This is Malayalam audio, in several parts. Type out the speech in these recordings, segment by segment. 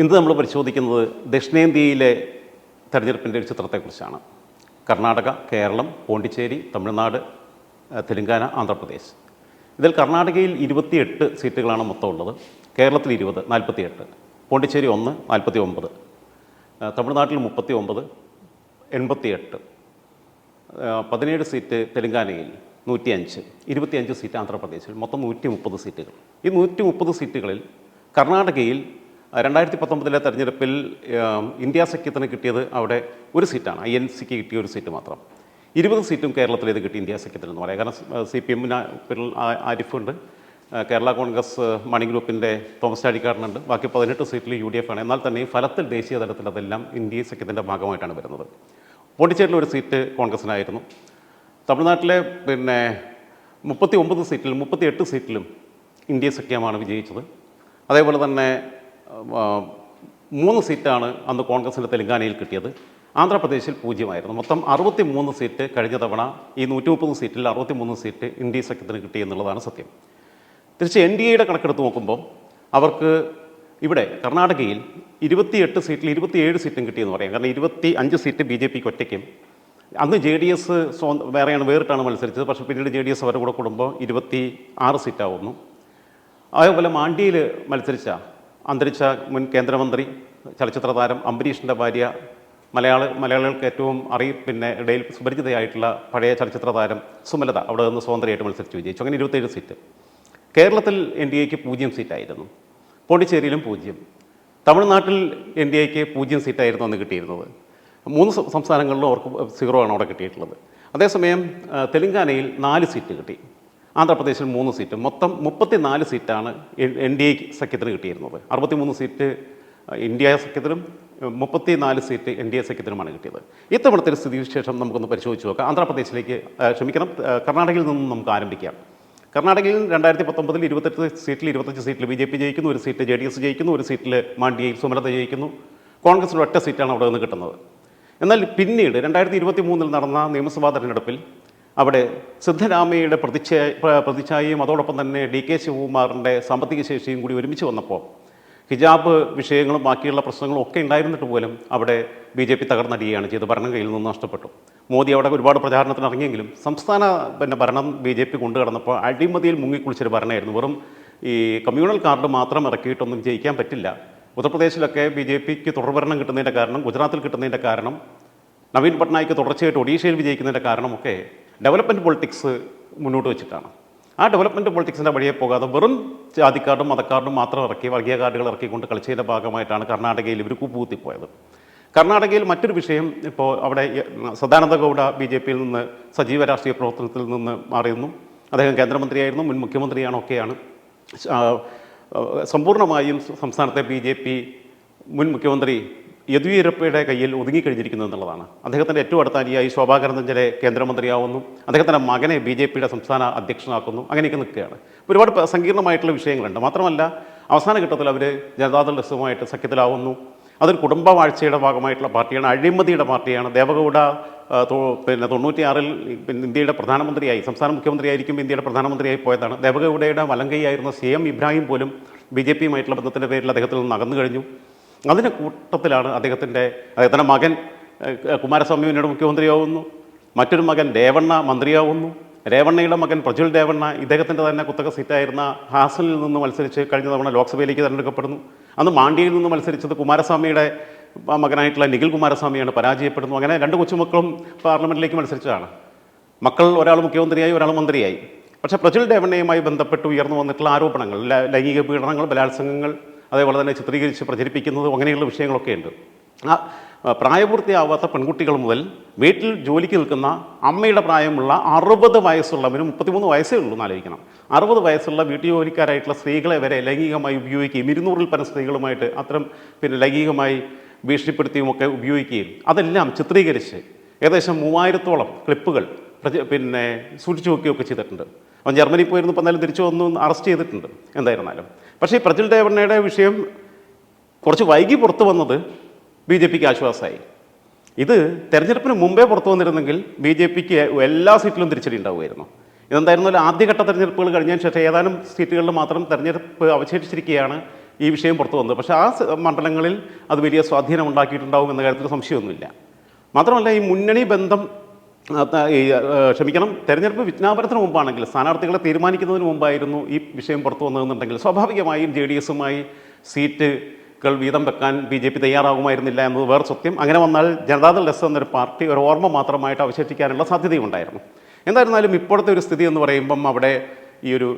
ഇന്ന് നമ്മൾ പരിശോധിക്കുന്നത് ദക്ഷിണേന്ത്യയിലെ തെരഞ്ഞെടുപ്പിന്റെ ഒരു ചിത്രത്തെക്കുറിച്ചാണ്. കർണാടക കേരളം പോണ്ടിച്ചേരി തമിഴ്നാട് തെലങ്കാന ആന്ധ്രാപ്രദേശ്. ഇതിൽ കർണാടകയിൽ ഇരുപത്തിയെട്ട് സീറ്റുകളാണ് മൊത്തം ഉള്ളത്. കേരളത്തിൽ ഇരുപത് നാൽപ്പത്തിയെട്ട്. പോണ്ടിച്ചേരി ഒന്ന് നാൽപ്പത്തി ഒമ്പത് തമിഴ്നാട്ടിൽ മുപ്പത്തി ഒമ്പത് എൺപത്തിയെട്ട് പതിനേഴ് സീറ്റ് തെലുങ്കാനയിൽ നൂറ്റിയഞ്ച് ഇരുപത്തിയഞ്ച് സീറ്റ് ആന്ധ്രാപ്രദേശിൽ മൊത്തം നൂറ്റി മുപ്പത് സീറ്റുകൾ. ഈ നൂറ്റി മുപ്പത് സീറ്റുകളിൽ കർണാടകയിൽ രണ്ടായിരത്തി പത്തൊമ്പതിലെ തെരഞ്ഞെടുപ്പിൽ ഇന്ത്യ സഖ്യത്തിന് കിട്ടിയത് അവിടെ ഒരു സീറ്റാണ്. ഐ എൻ സിക്ക് കിട്ടിയ ഒരു സീറ്റ് മാത്രം. ഇരുപത് സീറ്റും കേരളത്തിലേത് കിട്ടി ഇന്ത്യ സഖ്യത്തിൽ എന്ന് പറയാം. കാരണം സി പി എമ്മിന് ആരിഫുണ്ട്. കേരള കോൺഗ്രസ് മണി ഗ്രൂപ്പിന്റെ തോമസ് ചാടിക്കാരനുണ്ട് ബാക്കി പതിനെട്ട് സീറ്റിൽ യു ഡി എഫ് ആണ്. എന്നാൽ തന്നെ ഫലത്തിൽ ദേശീയ തലത്തിൽ അതെല്ലാം ഇന്ത്യ സഖ്യത്തിന്റെ ഭാഗമായിട്ടാണ് വരുന്നത്. പോണ്ടിച്ചേരിയിൽ ഒരു സീറ്റ് കോൺഗ്രസിനായിരുന്നു. തമിഴ്നാട്ടിലെ പിന്നെ മുപ്പത്തി ഒമ്പത് സീറ്റിലും മുപ്പത്തി എട്ട് സീറ്റിലും ഇന്ത്യ സഖ്യമാണ് വിജയിച്ചത്. അതേപോലെ തന്നെ മൂന്ന് സീറ്റാണ് അന്ന് കോൺഗ്രസിന്റെ തെലങ്കാനയിൽ കിട്ടിയത്. ആന്ധ്രാപ്രദേശിൽ പൂജ്യമായിരുന്നു. മൊത്തം അറുപത്തി മൂന്ന് സീറ്റ് കഴിഞ്ഞ തവണ ഈ നൂറ്റി മുപ്പത് സീറ്റിൽ അറുപത്തി മൂന്ന് സീറ്റ് ഇന്ത്യ സഖ്യത്തിന് കിട്ടി എന്നുള്ളതാണ് സത്യം. തിരിച്ച് എൻ ഡി എയുടെ കണക്കെടുത്ത് നോക്കുമ്പോൾ അവർക്ക് ഇവിടെ കർണാടകയിൽ ഇരുപത്തിയെട്ട് സീറ്റിൽ ഇരുപത്തിയേഴ് സീറ്റും കിട്ടിയെന്ന് പറയാം. കാരണം ഇരുപത്തി അഞ്ച് സീറ്റ് ബി ജെ പിക്ക് ഒറ്റയ്ക്കും. അന്ന് ജെ ഡി എസ് സ്വ വേറെയാണ് വേറിട്ടാണ് മത്സരിച്ചത്. പക്ഷേ പിന്നീട് ജെ ഡി എസ് അവരുടെ കൂടെ കൂടുമ്പോൾ ഇരുപത്തി ആറ് സീറ്റാവുന്നു. അതേപോലെ മാണ്ഡ്യയിൽ മത്സരിച്ച അന്തരിച്ച മുൻ കേന്ദ്രമന്ത്രി ചലച്ചിത്ര താരം അംബരീഷിന്റെ ഭാര്യ മലയാള മലയാളികൾക്ക് ഏറ്റവും അറി പിന്നെ ഇടയിൽ സുപരിചിതയായിട്ടുള്ള പഴയ ചലച്ചിത്ര താരം സുമലത അവിടെ നിന്ന് സ്വതന്ത്രമായിട്ട് മത്സരിച്ച് വിജയിച്ചു. അങ്ങനെ ഇരുപത്തേഴ് സീറ്റ്. കേരളത്തിൽ എൻ ഡി എക്ക് പൂജ്യം സീറ്റായിരുന്നു. പോണ്ടിച്ചേരിയിലും പൂജ്യം. തമിഴ്നാട്ടിൽ എൻ ഡി എക്ക് പൂജ്യം സീറ്റായിരുന്നു അന്ന് കിട്ടിയിരുന്നത്. മൂന്ന് സംസ്ഥാനങ്ങളിലും അവർക്ക് സീറോ ആണ് അവിടെ കിട്ടിയിട്ടുള്ളത്. അതേസമയം തെലങ്കാനയിൽ നാല് സീറ്റ് കിട്ടി. ആന്ധ്രാപ്രദേശിൽ മൂന്ന് സീറ്റ്. മൊത്തം മുപ്പത്തി നാല് സീറ്റാണ് എൻ ഡി എ സഖ്യത്തിന് കിട്ടിയിരുന്നത്. അറുപത്തിമൂന്ന് സീറ്റ് ഇന്ത്യ സഖ്യത്തിനും മുപ്പത്തി നാല് സീറ്റ് എൻ ഡി എ സഖ്യത്തിനുമാണ് കിട്ടിയത്. ഇത്തവണത്തെ സ്ഥിതിവിശേഷം നമുക്കൊന്ന് പരിശോധിച്ച് നോക്കാം. ആന്ധ്രാപ്രദേശിലേക്ക് ക്ഷമിക്കണം കർണാടകയിൽ നിന്നും നമുക്ക് ആരംഭിക്കാം. കർണാടകയിൽ രണ്ടായിരത്തി പത്തൊമ്പതിൽ ഇരുപത്തെട്ട് സീറ്റിൽ ഇരുപത്തഞ്ച് സീറ്റിൽ ബി ജെ പി ജയിക്കുന്നു ഒരു സീറ്റ് ജെ ഡി എസ് ജയിക്കുന്നു ഒരു സീറ്റിൽ മാണ്ഡ്യയിൽ സുമലത ജയിക്കുന്നു. കോൺഗ്രസിന് ഒറ്റ സീറ്റാണ് അവിടെ നിന്ന് കിട്ടുന്നത്. എന്നാൽ പിന്നീട് രണ്ടായിരത്തി ഇരുപത്തി മൂന്നിൽ നടന്ന നിയമസഭാ തെരഞ്ഞെടുപ്പിൽ അവിടെ സിദ്ധരാമയ്യയുടെ പ്രതിച്ഛായ പ്ര- പ്രതിച്ഛായയും അതോടൊപ്പം തന്നെ ഡി കെ ശിവകുമാറിന്റെ സാമ്പത്തിക ശേഷിയും കൂടി ഒരുമിച്ച് വന്നപ്പോൾ ഹിജാബ് വിഷയങ്ങളും ബാക്കിയുള്ള പ്രശ്നങ്ങളും ഒക്കെ ഉണ്ടായിരുന്നിട്ട് പോലും അവിടെ ബി ജെ പി തകർന്നടിയുകയാണ് ചെയ്ത് ഭരണം കയ്യിൽ നിന്ന് നഷ്ടപ്പെട്ടു. മോദി അവിടെ ഒരുപാട് പ്രചാരണത്തിന് ഇറങ്ങിയെങ്കിലും സംസ്ഥാന പിന്നെ ഭരണം ബി ജെ പി കൊണ്ടുകടന്നപ്പോൾ അഴിമതിയിൽ മുങ്ങിക്കുളിച്ചൊരു ഭരണമായിരുന്നു. വെറും ഈ കമ്മ്യൂണൽ കാർഡ് മാത്രം ഇറക്കിയിട്ടൊന്നും ജയിക്കാൻ പറ്റില്ല. ഉത്തർപ്രദേശിലൊക്കെ ബി ജെ പിക്ക് തുടർഭരണം കിട്ടുന്നതിന്റെ കാരണം ഗുജറാത്തിൽ കിട്ടുന്നതിന്റെ കാരണം നവീൻ പട്നായിക്ക് തുടർച്ചയായിട്ട് ഒഡീഷയിൽ വിജയിക്കുന്നതിന്റെ കാരണമൊക്കെ ഡെവലപ്മെന്റ് പൊളിറ്റിക്സ് മുന്നോട്ട് വെച്ചിട്ടാണ്. ആ ഡെവലപ്മെന്റ് പൊളിറ്റിക്സിന്റെ വഴിയെ പോകാതെ വെറും ജാതിക്കാർഡും മതക്കാർഡും മാത്രം ഇറക്കി വർഗീയ കാർഡുകൾ ഇറക്കിക്കൊണ്ട് കളിച്ചതിന്റെ ഭാഗമായിട്ടാണ് കർണാടകയിൽ ഇവർ കൂപ്പുകുത്തിപ്പോയത്. കർണാടകയിൽ മറ്റൊരു വിഷയം ഇപ്പോൾ അവിടെ സദാനന്ദ ഗൗഡ ബി ജെ പിയിൽ നിന്ന് സജീവ രാഷ്ട്രീയ പ്രവർത്തനത്തിൽ നിന്ന് മാറിയിരുന്നു അദ്ദേഹം കേന്ദ്രമന്ത്രിയായിരുന്നു മുൻ മുഖ്യമന്ത്രിയാണ് ഒക്കെയാണ്. സമ്പൂർണമായും സംസ്ഥാനത്തെ ബി ജെ പി മുൻ മുഖ്യമന്ത്രി യെദ്യൂരപ്പയുടെ കയ്യിൽ ഒതുങ്ങിക്കഴിഞ്ഞിരിക്കുന്നു എന്നുള്ളതാണ്. അദ്ദേഹത്തിന്റെ ഏറ്റവും അടുത്ത അനുയായി ശോഭാ കരന്തഞ്ചലെ കേന്ദ്രമന്ത്രിയാവുന്നു. അദ്ദേഹത്തിന്റെ മകനെ ബി ജെ പിയുടെ സംസ്ഥാന അധ്യക്ഷനാക്കുന്നു. അങ്ങനെയൊക്കെ നിൽക്കുകയാണ്. ഒരുപാട് സങ്കീർണമായിട്ടുള്ള വിഷയങ്ങളുണ്ട്. മാത്രമല്ല അവസാന ഘട്ടത്തിൽ അവർ ജനതാദൾ എസുമായിട്ട് സഖ്യത്തിലാവുന്നു. അതൊരു കുടുംബവാഴ്ചയുടെ ഭാഗമായിട്ടുള്ള പാർട്ടിയാണ്. അഴിമതിയുടെ പാർട്ടിയാണ്. ദേവഗൗഡ പിന്നെ തൊണ്ണൂറ്റിയാറിൽ ഇന്ത്യയുടെ പ്രധാനമന്ത്രിയായി സംസ്ഥാന മുഖ്യമന്ത്രിയായിരിക്കും ഇന്ത്യയുടെ പ്രധാനമന്ത്രിയായി പോയതാണ്. ദേവഗൗഡയുടെ വലങ്കൈയായിരുന്ന സി എം ഇബ്രാഹിം പോലും ബി ജെ പിയുമായിട്ടുള്ള ബന്ധത്തിന്റെ പേരിൽ അദ്ദേഹത്തിൽ നിന്ന് അകന്നു കഴിഞ്ഞു. അതിന്റെ കൂട്ടത്തിലാണ് അദ്ദേഹത്തിന്റെ അദ്ദേഹത്തിന്റെ മകൻ കുമാരസ്വാമി പിന്നീട് മുഖ്യമന്ത്രിയാവുന്നു. മറ്റൊരു മകൻ രേവണ്ണ മന്ത്രിയാവുന്നു. രേവണ്ണയുടെ മകൻ പ്രജുൽ രേവണ്ണ ഇദ്ദേഹത്തിന്റെ തന്നെ കുത്തക സീറ്റായിരുന്ന ഹാസനിൽ നിന്ന് മത്സരിച്ച് കഴിഞ്ഞ തവണ ലോക്സഭയിലേക്ക് തിരഞ്ഞെടുക്കപ്പെടുന്നു. അന്ന് മാണ്ഡ്യയിൽ നിന്ന് മത്സരിച്ചത് കുമാരസ്വാമിയുടെ മകനായിട്ടുള്ള നിഖിൽ കുമാരസ്വാമിയാണ് പരാജയപ്പെടുന്നു. അങ്ങനെ രണ്ട് കൊച്ചുമക്കളും പാർലമെന്റിലേക്ക് മത്സരിച്ചതാണ്. മക്കൾ ഒരാൾ മുഖ്യമന്ത്രിയായി ഒരാൾ മന്ത്രിയായി. പക്ഷേ പ്രജുൽ രേവണ്ണയുമായി ബന്ധപ്പെട്ട് ഉയർന്നു വന്നിട്ടുള്ള ആരോപണങ്ങൾ ലൈംഗിക പീഡനങ്ങൾ ബലാത്സംഗങ്ങൾ അതേപോലെ തന്നെ ചിത്രീകരിച്ച് പ്രചരിപ്പിക്കുന്നതും അങ്ങനെയുള്ള വിഷയങ്ങളൊക്കെ ഉണ്ട്. ആ പ്രായപൂർത്തിയാവാത്ത പെൺകുട്ടികൾ മുതൽ വീട്ടിൽ ജോലിക്ക് നിൽക്കുന്ന അമ്മയുടെ പ്രായമുള്ള അറുപത് വയസ്സുള്ളവരും മുപ്പത്തിമൂന്ന് വയസ്സേ ഉള്ളൂ ആലോചിക്കണം. അറുപത് വയസ്സുള്ള വീട്ടു ജോലിക്കാരായിട്ടുള്ള സ്ത്രീകളെ വരെ ലൈംഗികമായി ഉപയോഗിക്കുകയും ഇരുന്നൂറിൽ പരം സ്ത്രീകളുമായിട്ട് അത്തരം പിന്നെ ലൈംഗികമായി ഭീഷണിപ്പെടുത്തിയും ഒക്കെ ഉപയോഗിക്കുകയും അതെല്ലാം ചിത്രീകരിച്ച് ഏകദേശം മൂവായിരത്തോളം ക്ലിപ്പുകൾ പിന്നെ സൂക്ഷിച്ചു വെക്കുകയൊക്കെ ചെയ്തിട്ടുണ്ട്. അവൻ ജർമ്മനി പോയിരുന്നു ഇപ്പം എന്തായാലും തിരിച്ചു വന്നു അറസ്റ്റ് ചെയ്തിട്ടുണ്ട് എന്തായിരുന്നാലും. പക്ഷേ ഈ പ്രജ്വൽ ദേവണ്ണയുടെ വിഷയം കുറച്ച് വൈകി പുറത്തു വന്നത് ബി ജെ പിക്ക് ആശ്വാസമായി. ഇത് തെരഞ്ഞെടുപ്പിന് മുമ്പേ പുറത്തു വന്നിരുന്നെങ്കിൽ ബി ജെ പിക്ക് എല്ലാ സീറ്റിലും തിരിച്ചടി ഉണ്ടാവുമായിരുന്നു. ഇതെന്തായിരുന്നാലും ആദ്യഘട്ട തെരഞ്ഞെടുപ്പുകൾ കഴിഞ്ഞതിന് ശേഷം ഏതാനും സീറ്റുകളിൽ മാത്രം തെരഞ്ഞെടുപ്പ് അവശേഷിച്ചിരിക്കുകയാണ് ഈ വിഷയം പുറത്തു വന്നത്. പക്ഷേ ആ മണ്ഡലങ്ങളിൽ അത് വലിയ സ്വാധീനം ഉണ്ടാക്കിയിട്ടുണ്ടാവും എന്ന കാര്യത്തിൽ സംശയമൊന്നുമില്ല. മാത്രമല്ല ഈ മുന്നണി ബന്ധം ഈ, ക്ഷമിക്കണം. തെരഞ്ഞെടുപ്പ് വിജ്ഞാപനത്തിന് മുമ്പാണെങ്കിൽ സ്ഥാനാർത്ഥികളെ തീരുമാനിക്കുന്നതിന് മുമ്പായിരുന്നു ഈ വിഷയം പുറത്തു വന്നതെന്നുണ്ടെങ്കിൽ സ്വാഭാവികമായും ജെ ഡി എസുമായി സീറ്റുകൾ വീതം വെക്കാൻ ബി ജെ പി തയ്യാറാകുമായിരുന്നില്ല എന്നത് വേറെ സത്യം. അങ്ങനെ വന്നാൽ ജനതാദൾ എസ് എന്നൊരു പാർട്ടി ഒരു ഓർമ്മ മാത്രമായിട്ട് അവശേഷിക്കാനുള്ള സാധ്യതയുണ്ടായിരുന്നു എന്തായിരുന്നാലും ഇപ്പോഴത്തെ ഒരു സ്ഥിതി എന്ന് പറയുമ്പം അവിടെ ഈ ഒരു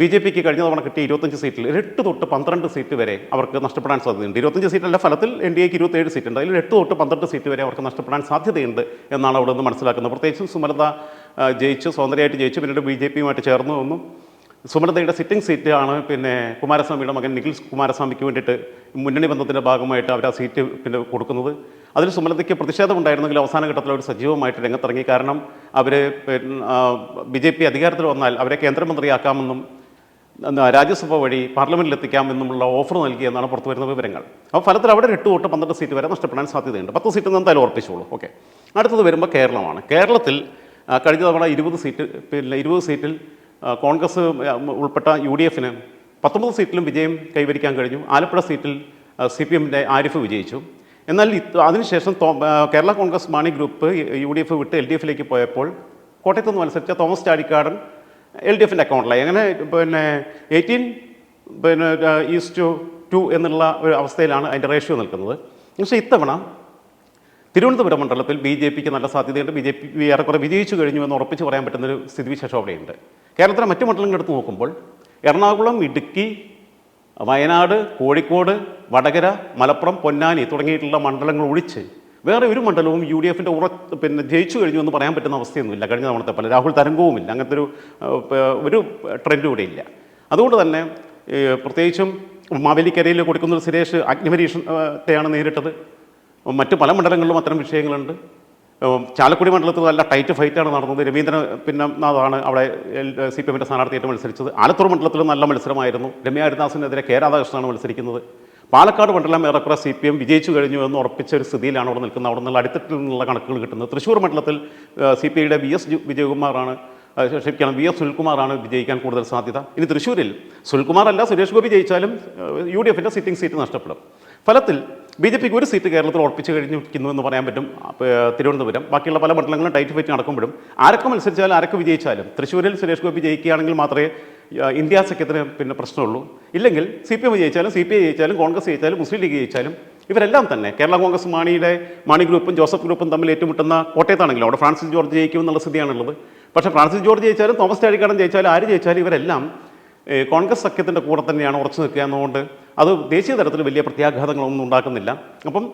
ബി ജെ പിക്ക് കഴിഞ്ഞ തവണ കിട്ടിയ ഇരുപത്തഞ്ച് സീറ്റിൽ എട്ട് തൊട്ട് പന്ത്രണ്ട് സീറ്റ് വരെ അവർക്ക് നഷ്ടപ്പെടാൻ സാധ്യതയുണ്ട്. ഇരുപത്തഞ്ച് സീറ്റല്ല ഫലത്തിൽ എൻ ഡി എക്ക് ഇരുപത്തേഴ് സീറ്റ് ഉണ്ട് അതിൽ എട്ട് തൊട്ട് പന്ത്രണ്ട് സീറ്റ് വരെ അവർക്ക് നഷ്ടപ്പെടാൻ സാധ്യതയുണ്ട് എന്നാണ് അവിടെ നിന്ന് മനസ്സിലാക്കുന്നത്. പ്രത്യേകിച്ചും സുമലത ജയിച്ച് സ്വതന്ത്രമായിട്ട് ജയിച്ചു പിന്നീട് ബി ജെ പിയുമായിട്ട് ചേർന്നു വന്നു സുമലതയുടെ സിറ്റിംഗ് സീറ്റ് ആണ് പിന്നെ കുമാരസ്വാമിയുടെ മകൻ നിഖിൽ കുമാരസ്വാമിക്ക് വേണ്ടിയിട്ട് മുന്നണി ബന്ധത്തിന്റെ ഭാഗമായിട്ട് അവർ ആ സീറ്റ് പിന്നെ കൊടുക്കുന്നത്. അതിൽ സുമലതയ്ക്ക് പ്രതിഷേധമുണ്ടായിരുന്നെങ്കിൽ അവസാന ഘട്ടത്തിൽ അവർ സജീവമായിട്ട് രംഗത്തിറങ്ങി. കാരണം അവർ ബി ജെ പി അധികാരത്തിൽ വന്നാൽ അവരെ കേന്ദ്രമന്ത്രിയാക്കാമെന്നും രാജ്യസഭ വഴി പാർലമെന്റിൽ എന്നുള്ള ഓഫർ നൽകിയെന്നാണ് പുറത്തു വരുന്ന വിവരങ്ങൾ. അപ്പോൾ ഫലത്തിൽ അവിടെ എട്ട് തൊട്ട് പന്ത്രണ്ട് സീറ്റ് വരെ നഷ്ടപ്പെടാൻ സാധ്യതയുണ്ട്. പത്ത് സീറ്റ് എന്തായാലും ഉറപ്പിച്ചോളൂ. ഓക്കെ. അടുത്തത് വരുമ്പോൾ കേരളമാണ്. കേരളത്തിൽ കഴിഞ്ഞ തവണ ഇരുപത് സീറ്റ് പിന്നെ ഇരുപത് സീറ്റിൽ കോൺഗ്രസ് ഉൾപ്പെട്ട യു ഡി എഫിന് പത്തൊമ്പത് സീറ്റിലും വിജയം കൈവരിക്കാൻ കഴിഞ്ഞു. ആലപ്പുഴ സീറ്റിൽ സി പി എമ്മിന്റെ ആരിഫ് വിജയിച്ചു. എന്നാൽ അതിനുശേഷം Kerala Congress Mani group U D F വിട്ട് എൽ ഡി എഫിലേക്ക് പോയപ്പോൾ കോട്ടയത്ത് നിന്ന് മത്സരിച്ച തോമസ് ചാടിക്കാടൻ എൽ ഡി എഫിന്റെ അക്കൗണ്ടിലായി അങ്ങനെ പിന്നെ എയ്റ്റീൻ പിന്നെ ഈസ് ടു ടു എന്നുള്ള ഒരു അവസ്ഥയിലാണ് അതിന്റെ റേഷ്യോ നിൽക്കുന്നത്. പക്ഷേ ഇത്തവണ തിരുവനന്തപുരം മണ്ഡലത്തിൽ ബി ജെ പിക്ക് നല്ല സാധ്യതയുണ്ട്. ബി ജെ പി ഏറെക്കുറെ വിജയിച്ചു കഴിഞ്ഞു എന്ന് ഉറപ്പിച്ച് പറയാൻ പറ്റുന്നൊരു സ്ഥിതിവിശേഷം അവിടെയുണ്ട്. കേരളത്തിലെ മറ്റു മണ്ഡലങ്ങൾ എടുത്ത് നോക്കുമ്പോൾ എറണാകുളം ഇടുക്കി വയനാട് കോഴിക്കോട് വടകര മലപ്പുറം പൊന്നാനി തുടങ്ങിയിട്ടുള്ള മണ്ഡലങ്ങൾ ഒഴിച്ച് വേറെ ഒരു മണ്ഡലവും യു ഡി എഫിന്റെ ഉറ പിന്നെ ജയിച്ചു കഴിഞ്ഞു എന്ന് പറയാൻ പറ്റുന്ന അവസ്ഥയൊന്നുമില്ല. കഴിഞ്ഞ തവണത്തെ പോലെ രാഹുൽ തരംഗവുമില്ല. അങ്ങനത്തെ ഒരു ഒരു ട്രെൻഡും ഇവിടെ ഇല്ല. അതുകൊണ്ട് തന്നെ പ്രത്യേകിച്ചും മാവേലിക്കരയിൽ കൊടുക്കുന്ന സുരേഷ് അഗ്നിപരീക്ഷത്തെയാണ് നേരിട്ടത്. മറ്റ് പല മണ്ഡലങ്ങളിലും അത്തരം വിഷയങ്ങളുണ്ട്. ചാലക്കുടി മണ്ഡലത്തിൽ നല്ല ടൈറ്റ് ഫൈറ്റാണ് നടന്നത്. രവീന്ദ്രൻ പിന്നെ നാഥാണ് അവിടെ സി പി എമ്മിന്റെ സ്ഥാനാർത്ഥിയായിട്ട് മത്സരിച്ചത്. ആലത്തൂർ മണ്ഡലത്തിൽ നല്ല മത്സരമായിരുന്നു. രമ്യ ഹരിദാസിനെതിരെ കെ രാധാകൃഷ്ണനാണ് മത്സരിക്കുന്നത്. പാലക്കാട് മണ്ഡലം ഏറെക്കുറെ സി പി എം വിജയിച്ചു കഴിഞ്ഞു എന്ന് ഉറപ്പിച്ച ഒരു സ്ഥിതിയിലാണ് അവിടെ നിൽക്കുന്നത്. അവിടെ നിന്നുള്ള അടിത്തട്ടിൽ നിന്നുള്ള കണക്കുകൾ കിട്ടുന്നത്. തൃശ്ശൂർ മണ്ഡലത്തിൽ സി പി ഐയുടെ വി എസ് വിജയകുമാറാണ് ക്ഷമിക്കണം വി എസ് സുനിൽകുമാറാണ് വിജയിക്കാൻ കൂടുതൽ സാധ്യത. ഇനി തൃശ്ശൂരിൽ സുനിൽകുമാർ അല്ല സുരേഷ് ഗോപി ജയിച്ചാലും യു ഡി എഫിന്റെ സിറ്റിംഗ് സീറ്റ് നഷ്ടപ്പെടും. ഫലത്തിൽ ബി ജെ പിക്ക് ഒരു സീറ്റ് കേരളത്തിൽ ഉറപ്പിച്ച് കഴിഞ്ഞിരിക്കുന്നു എന്ന് പറയാൻ പറ്റും തിരുവനന്തപുരം. ബാക്കിയുള്ള പല മണ്ഡലങ്ങളും ടൈറ്റ് ഫൈറ്റ് നടക്കുമ്പോഴും ആരൊക്കെ മത്സരിച്ചാലും ആരൊക്കെ വിജയിച്ചാലും തൃശ്ശൂരിൽ സുരേഷ് ഗോപി ജയിക്കുകയാണെങ്കിൽ മാത്രമേ ഇന്ത്യ സഖ്യത്തിന് പിന്നെ പ്രശ്നമുള്ളൂ. ഇല്ലെങ്കിൽ സി പി എം ജയിച്ചാലും സി പി ഐ ജയിച്ചാലും കോൺഗ്രസ് ജയിച്ചാലും മുസ്ലിം ലീഗ് ജയിച്ചാലും ഇവരെല്ലാം തന്നെ കേരള കോൺഗ്രസ് മാണിയുടെ മാണി ഗ്രൂപ്പും ജോസഫ് ഗ്രൂപ്പും തമ്മിൽ ഏറ്റുമുട്ടുന്ന കോട്ടയത്താണെങ്കിലും അവിടെ ഫ്രാൻസിസ് ജോർജ് ജയിക്കും എന്നുള്ള സ്ഥിതിയാണുള്ളത്. പക്ഷേ ഫ്രാൻസിസ് ജോർജ് ജയിച്ചാലും തോമസ് ചാഴിക്കാടൻ ജയിച്ചാലും ആര് ജയിച്ചാലും ഇവരെല്ലാം കോൺഗ്രസ് സഖ്യത്തിന്റെ കൂടെ തന്നെയാണ് ഉറച്ചു നിൽക്കുക എന്നതുകൊണ്ട് അത് ദേശീയ തലത്തിൽ വലിയ പ്രത്യാഘാതങ്ങളൊന്നും ഉണ്ടാക്കുന്നില്ല. അപ്പം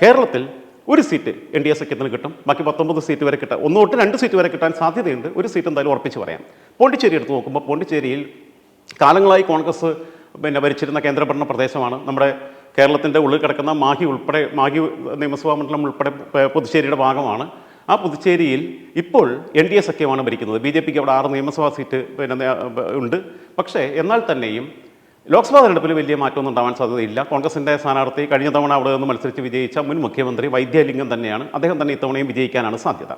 കേരളത്തിൽ ഒരു സീറ്റ് എൻ ഡി എ സഖ്യത്തിന് കിട്ടും ബാക്കി പത്തൊമ്പത് സീറ്റ് വരെ കിട്ടാൻ ഒന്ന് തൊട്ട് രണ്ട് സീറ്റ് വരെ കിട്ടാൻ സാധ്യതയുണ്ട്. ഒരു സീറ്റ് എന്തായാലും ഉറപ്പിച്ച് പറയാം. പോണ്ടിച്ചേരി എടുത്ത് നോക്കുമ്പോൾ പോണ്ടിച്ചേരിയിൽ കാലങ്ങളായി കോൺഗ്രസ് പിന്നെ ഭരിച്ചിരുന്ന കേന്ദ്രഭരണ പ്രദേശമാണ്. നമ്മുടെ കേരളത്തിന്റെ ഉള്ളിൽ കിടക്കുന്ന മാഹി ഉൾപ്പെടെ മാഹി നിയമസഭാ മണ്ഡലം ഉൾപ്പെടെ പുതുച്ചേരിയുടെ ഭാഗമാണ്. ആ പുതുച്ചേരിയിൽ ഇപ്പോൾ എൻ ഡി എ സഖ്യമാണ് ഭരിക്കുന്നത്. ബി ജെ പിക്ക് അവിടെ ആറ് നിയമസഭാ സീറ്റ് പിന്നെ ഉണ്ട്. പക്ഷേ എന്നാൽ തന്നെയും ലോക്സഭാ തെരഞ്ഞെടുപ്പിൽ വലിയ മാറ്റമൊന്നും ഉണ്ടാവാൻ സാധ്യതയില്ല. കോൺഗ്രസിന്റെ സ്ഥാനാർത്ഥി കഴിഞ്ഞ തവണ അവിടെ നിന്ന് മത്സരിച്ച് വിജയിച്ച മുൻ മുഖ്യമന്ത്രി വൈദ്യലിംഗം തന്നെയാണ്. അദ്ദേഹം തന്നെ ഇത്തവണയും വിജയിക്കാനാണ് സാധ്യത.